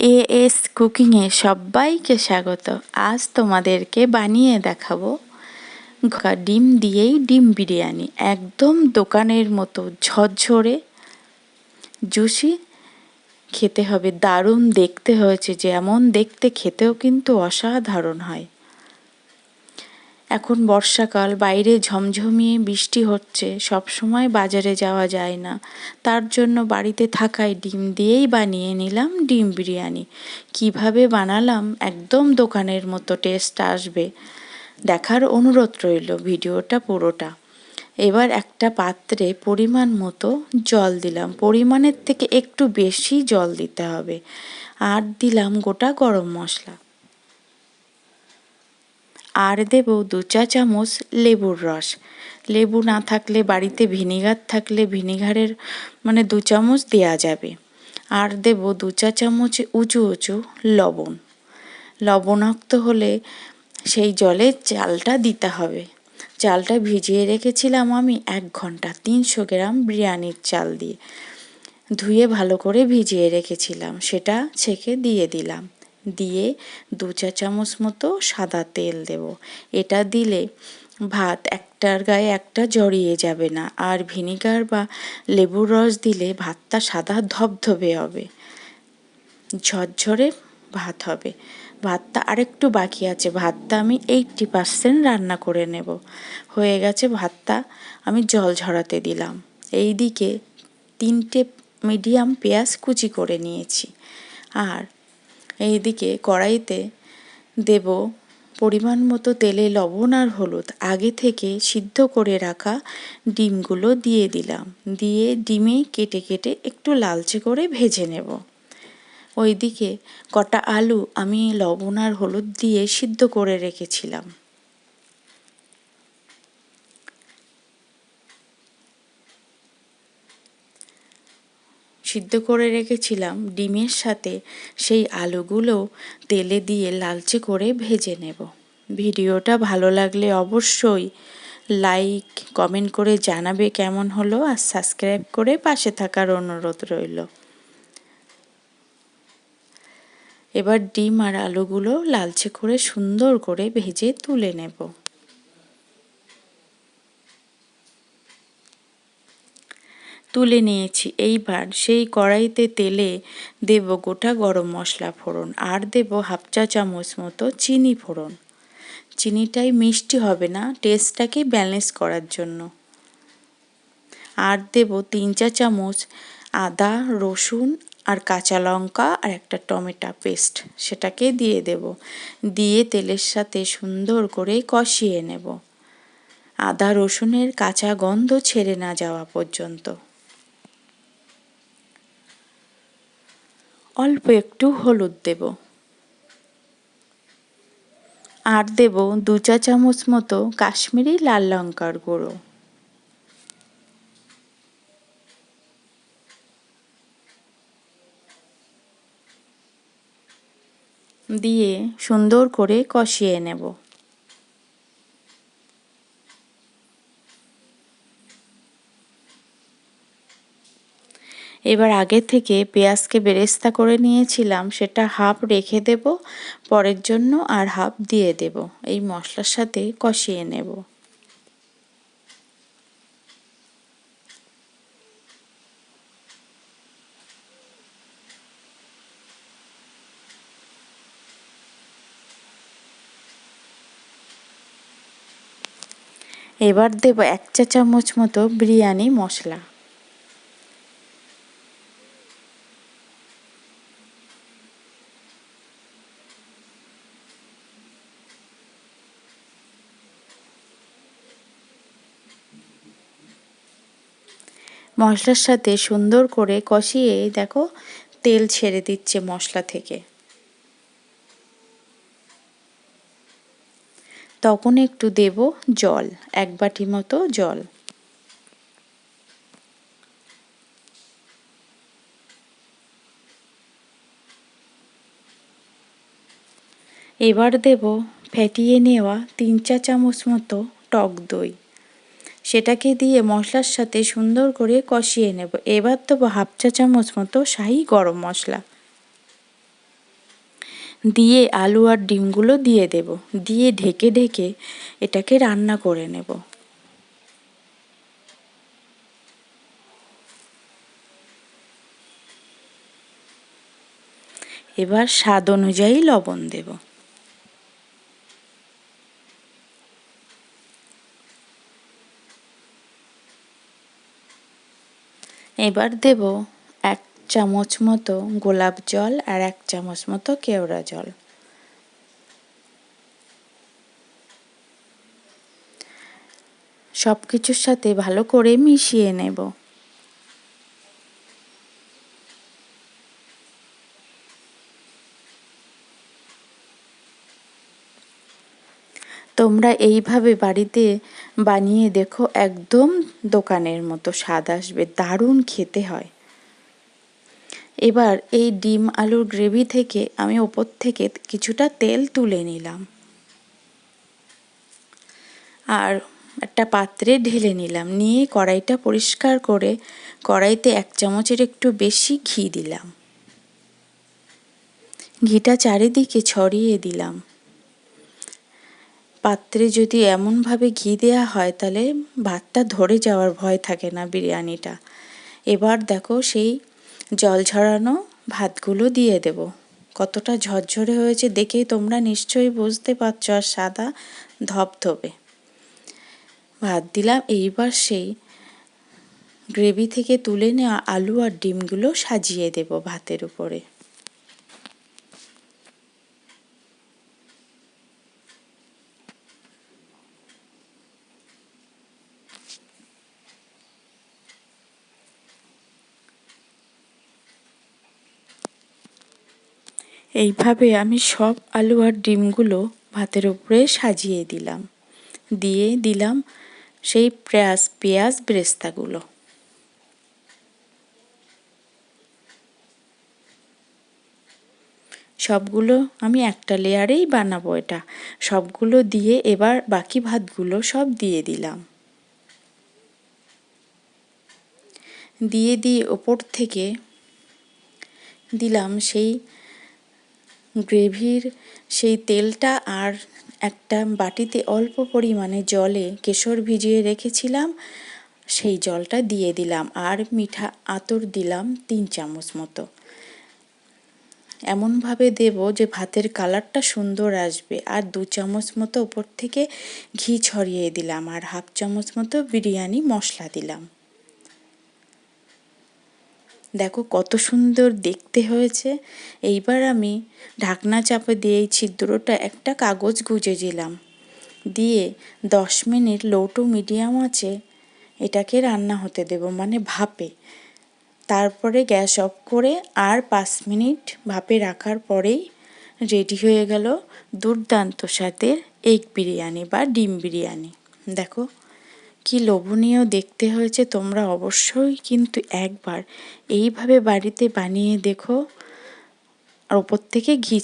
A S কুকিংয়ে সবাইকে স্বাগত। আজ তোমাদেরকে বানিয়ে দেখাবো ডিম দিয়েই ডিম বিরিয়ানি। একদম দোকানের মতো ঝরঝরে, জুসি, খেতে হবে দারুণ, দেখতে হয়েছে, যেমন দেখতে খেতেও কিন্তু অসাধারণ হয়। এখন বর্ষাকাল, বাইরে ঝমঝমিয়ে বৃষ্টি হচ্ছে, সব সময় বাজারে যাওয়া যায় না। তার জন্য বাড়িতে থাকায় ডিম দিয়েই বানিয়ে নিলাম ডিম বিরিয়ানি। কীভাবে বানালাম? একদম দোকানের মতো টেস্ট আসবে। দেখার অনুরোধ রইল ভিডিওটা পুরোটা। এবার একটা পাত্রে পরিমাণ মতো জল দিলাম। পরিমাণের থেকে একটু বেশি জল দিতে হবে। আর দিলাম গোটা গরম মশলা। আর দেব দু চা চামচ লেবুর রস। লেবু না থাকলে বাড়িতে ভিনিগার থাকলে ভিনিগারের মানে দু চামচ দেওয়া যাবে। আর দেব দু চা চামচ উঁচু উঁচু লবণ। লবণাক্ত হলে সেই জলে চালটা দিতে হবে। চালটা ভিজিয়ে রেখেছিলাম আমি এক ঘণ্টা তিনশো গ্রাম বিরিয়ানির চাল দিয়ে। ধুয়ে ভালো করে ভিজিয়ে রেখেছিলাম, সেটা ছেঁকে দিয়ে দিলাম। দিয়ে দু চা চামচ মতো সাদা তেল দেব। এটা দিলে ভাত একটার গায়ে একটা জড়িয়ে যাবে না। আর ভিনিগার বা লেবুর রস দিলে ভাতটা সাদা ধবধবে হবে। ঝরঝরে ভাত হবে। ভাতটা আরেকটু বাকি আছে। ভাতটা আমি এইটটি পার্সেন্ট রান্না করে নেব। হয়ে গেছে ভাতটা আমি জল ঝরাতে দিলাম। এই দিকে তিনটে মিডিয়াম পেঁয়াজ কুচি করে নিয়েছি। আর এইদিকে কড়াইতে দেব পরিমাণ মতো তেলে লবণ আর হলুদ। আগে থেকে সিদ্ধ করে রাখা ডিমগুলো দিয়ে দিলাম। দিয়ে ডিমে কেটে কেটে একটু লালচে করে ভেজে নেব। ওইদিকে কটা আলু আমি লবণ আর হলুদ দিয়ে সিদ্ধ করে রেখেছিলাম। সিদ্ধ করে রেখেছিলাম ডিমের সাথে, সেই আলুগুলো তেলে দিয়ে লালচে করে ভেজে নেব। ভিডিওটা ভালো লাগলে অবশ্যই লাইক, কমেন্ট করে জানাবে কেমন হলো আর সাবস্ক্রাইব করে পাশে থাকার অনুরোধ রইল। এবার ডিম আর আলুগুলো লালচে করে সুন্দর করে ভেজে তুলে নেব। তুলে নিয়েছি। এইবার সেই কড়াইতে তেলে দেব গোটা গরম মশলা ফোড়ন আর দেব হাফ চা চামচ মতো চিনি ফোড়ন। চিনিটাই মিষ্টি হবে না, টেস্টটাকে ব্যালেন্স করার জন্য। আর দেব তিন চা চামচ আদা, রসুন আর কাঁচা লঙ্কা আর একটা টমেটো পেস্ট, সেটাকে দিয়ে দেব। দিয়ে তেলের সাথে সুন্দর করে কষিয়ে নেব। আদা, রসুনের কাঁচা গন্ধ ছেড়ে না যাওয়া পর্যন্ত। অল্প একটু হলুদ দেব। আর দেব দু চা চামচ মতো কাশ্মীরি লাল লঙ্কার গুঁড়ো। দিয়ে সুন্দর করে কষিয়ে নেব। এবার আগে থেকে পেঁয়াজকে বেরেস্তা করে নিয়েছিলাম, সেটা হাফ রেখে দেব, পরের জন্য আর হাফ দিয়ে দেব। এই মশলার সাথে কষিয়ে নেব। এবার দেব এক চা চামচ মতো বিরিয়ানি মশলা। মশলার সাথে সুন্দর করে কষিয়ে দেখো, তেল ছেড়ে দিচ্ছে মশলা থেকে। তখন একটু দেব জল, এক বাটি মতো জল। এবার দেব ফেটিয়ে নেওয়া তিন চা চামচ মতো টক দই। সেটাকে দিয়ে মশলার সাথে সুন্দর করে কষিয়ে নেব। এবার দেবো হাফ চা চামচ মতো শাহি গরম মশলা। দিয়ে আলু আর ডিমগুলো দিয়ে দেব। দিয়ে ঢেকে ঢেকে এটাকে রান্না করে নেব। এবার স্বাদ অনুযায়ী লবণ দেব। এবার দেব এক চামচ মতো গোলাপ জল আর এক চামচ মতো কেওড়া জল। সব কিছুর সাথে ভালো করে মিশিয়ে নেব। তোমরা এইভাবে বাড়িতে বানিয়ে দেখো, একদম দোকানের মতো স্বাদ আসবে, দারুণ খেতে হয়। এবার এই ডিম আলুর গ্রেভি থেকে আমি ওপর থেকে কিছুটা তেল তুলে নিলাম। আর একটা পাত্রে ঢেলে নিলাম, নিয়ে কড়াইটা পরিষ্কার করে কড়াইতে এক চামচের একটু বেশি ঘি দিলাম। ঘিটা চারিদিকে ছড়িয়ে দিলাম। পাত্রে যদি এমনভাবে ঘি দেওয়া হয়, তাহলে ভাতটা ধরে যাওয়ার ভয় থাকে না বিরিয়ানিটা। এবার দেখো সেই জল ঝরানো ভাতগুলো দিয়ে দেব। কতটা ঝরঝরে হয়েছে দেখেই তোমরা নিশ্চয়ই বুঝতে পারছ, আর সাদা ধবধবে। ভাত দিলাম, এইবার সেই গ্রেভি থেকে তুলে নেওয়া আলু আর ডিমগুলো সাজিয়ে দেব ভাতের উপরে। এইভাবে আমি সব আলু আর ডিমগুলো ভাতের উপরে সাজিয়ে দিলাম। দিয়ে দিলাম সেই পেঁয়াজ পেঁয়াজ ব্রেস্তাগুলো। সবগুলো আমি একটা লেয়ারেই বানাবো এটা। সবগুলো দিয়ে এবার বাকি ভাতগুলো সব দিয়ে দিলাম। দিয়ে দিয়ে ওপর থেকে দিলাম সেই গ্রেভির সেই তেলটা আর একটা বাটিতে অল্প পরিমাণে জলে কেশর ভিজিয়ে রেখেছিলাম, সেই জলটা দিয়ে দিলাম আর মিঠা আতর দিলাম তিন চামচ মতো। এমনভাবে দেব যে ভাতের কালারটা সুন্দর আসবে আর দু চামচ মতো ওপর থেকে ঘি ছড়িয়ে দিলাম আর হাফ চামচ মতো বিরিয়ানি মশলা দিলাম। দেখো কত সুন্দর দেখতে হয়েছে। এইবার আমি ঢাকনা চাপা দিয়ে এই ছিদ্রটা একটা কাগজ গুজে দিলাম। দিয়ে দশ মিনিট লো টু মিডিয়াম আছে, এটাকে রান্না হতে দেব মানে ভাপে। তারপরে গ্যাস অফ করে আর পাঁচ মিনিট ভাপে রাখার পরেই রেডি হয়ে গেল দুর্দান্ত স্বাদের এগ বিরিয়ানি বা ডিম বিরিয়ানি। দেখো কি লোভনীয় দেখতে হয়েছে তোমরা অবশ্যই কিন্তু একবার। এইভাবে বাড়িতে বানিয়ে দেখো। আর ওপর থেকে ঘি